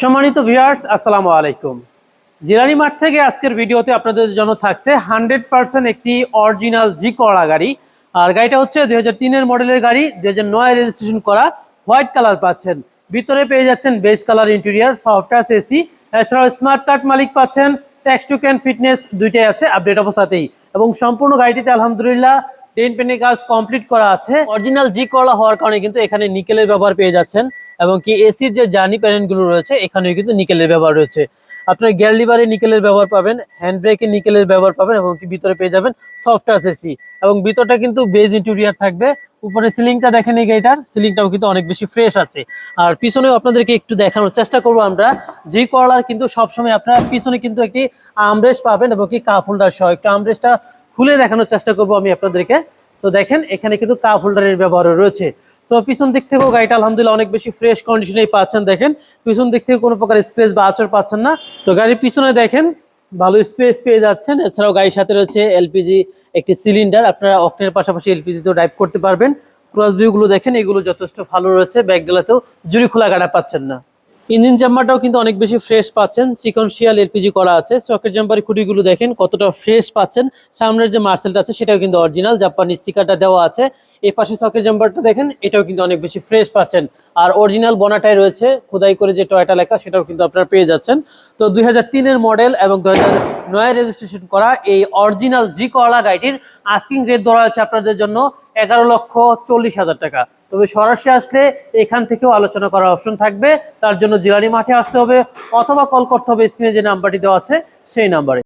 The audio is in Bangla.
সম্মানিত ভিউয়ার্স আসসালামু আলাইকুম। জিরানি মাঠ থেকে আজকের ভিডিওতে আপনাদের জন্য থাকছে হান্ড্রেড পার্সেন্ট একটি অরিজিনাল জি করা গাড়ি। আর গাড়িটা হচ্ছে দুই হাজার তিনের মডেলের গাড়ি, দুই হাজার নয় রেজিস্ট্রেশন করা। হোয়াইট কালার পাচ্ছেন। ভিতরে পেয়ে যাচ্ছেন base colour interior software AC এছাড়াও স্মার্ট কার্ড মালিক পাচ্ছেন। ট্যাক্স টু ক্যান ফিটনেস দুইটাই আছে আপডেট অবস্থাতেই। এবং সম্পূর্ণ গাড়িটিতে আলহামদুলিল্লাহ টেন পেনের কাজ কমপ্লিট করা আছে। অরিজিনাল জি কলা হওয়ার কারণে কিন্তু এখানে নিকেলের ব্যবহার পেয়ে যাচ্ছেন এবং কি এসির যে জার্নি প্যানেলগুলো রয়েছে, এখানেও কিন্তু নিকেলের ব্যবহার রয়েছে। আপনার গিয়ার লিভারে নিকেলের ব্যবহার পাবেন হ্যান্ড ব্রেকে নিকেলের ব্যবহার পাবেন এবং কি ভিতরে পেয়ে যাবেন সফট এসি এবং ভিতরটা কিন্তু বেজ ইন্টেরিয়ার থাকবে। উপরে সিলিংটা দেখেন এই গাড়িটার সিলিংটাও কিন্তু অনেক বেশি ফ্রেশ আছে। আর পিছনেও আপনাদেরকে একটু দেখানোর চেষ্টা করব আমরা। জি করলার কিন্তু সবসময় আপনারা পিছনে কিন্তু একটি আমরেস্ট পাবেন এবং কি কাপ হোল্ডার সহ, একটু আমরেস্টটা খুলে দেখানোর চেষ্টা করব আমি আপনাদেরকে। তো দেখেন, এখানে কিন্তু কাপ হোল্ডারের ব্যবহার রয়েছে। সো পিছন দিক থেকেও গাড়িটা আলহামদুলিল্লাহ অনেক বেশি ফ্রেশ কন্ডিশনেই পাচ্ছেন, দেখেন। পিছন দিক থেকে কোনো প্রকার স্ক্রেচ বা আচর পাচ্ছেন না। তো, গাড়ির পিছনে দেখেন, ভালো স্পেস পেয়ে যাচ্ছেন। এছাড়াও গাড়ির সাথে রয়েছে এলপিজি একটি সিলিন্ডার আপনারা অক্টের পাশাপাশি এলপিজিতেও ড্রাইভ করতে পারবেন। ক্রস ভিউগুলো দেখেন, এগুলো যথেষ্ট ভালো রয়েছে। ব্যাগগুলোতেও জুড়ি খোলা গাড়া পাচ্ছেন না। ইঞ্জিন জাম্পারটাও কিন্তু অনেক বেশি ফ্রেশ পাচ্ছেন। সিকনশিয়াল এলপিজি করা আছে। চকের জাম্পারি খুঁটিগুলো দেখেন, কতটা ফ্রেশ পাচ্ছেন। সামনের যে মার্সেলটা আছে, সেটাও কিন্তু অরিজিনাল জাপানি স্টিকারটা দেওয়া আছে। এই পাশে চকের জাম্পারটা দেখেন, এটাও কিন্তু অনেক বেশি ফ্রেশ পাচ্ছেন। আর অরিজিনাল বনাটাই রয়েছে। খোদাই করে যে টয়টা লেখা, সেটাও কিন্তু আপনারা পেয়ে যাচ্ছেন। তো দুই হাজার তিনের মডেল এবং হাজার নয় রেজিস্ট্রেশন করা এই অরিজিনাল জি কলা গাড়িটির আস্কিং রেট ধরা আছে আপনাদের জন্য এগারো লক্ষ চল্লিশ হাজার টাকা। তবে সরাসরি আসলে এখান থেকেও আলোচনা করার অপশন থাকবে। তার জন্য জিলানি মাঠে আসতে হবে অথবা কল করতে হবে স্ক্রিনে যে নাম্বারটি দেওয়া আছে, সেই নাম্বারে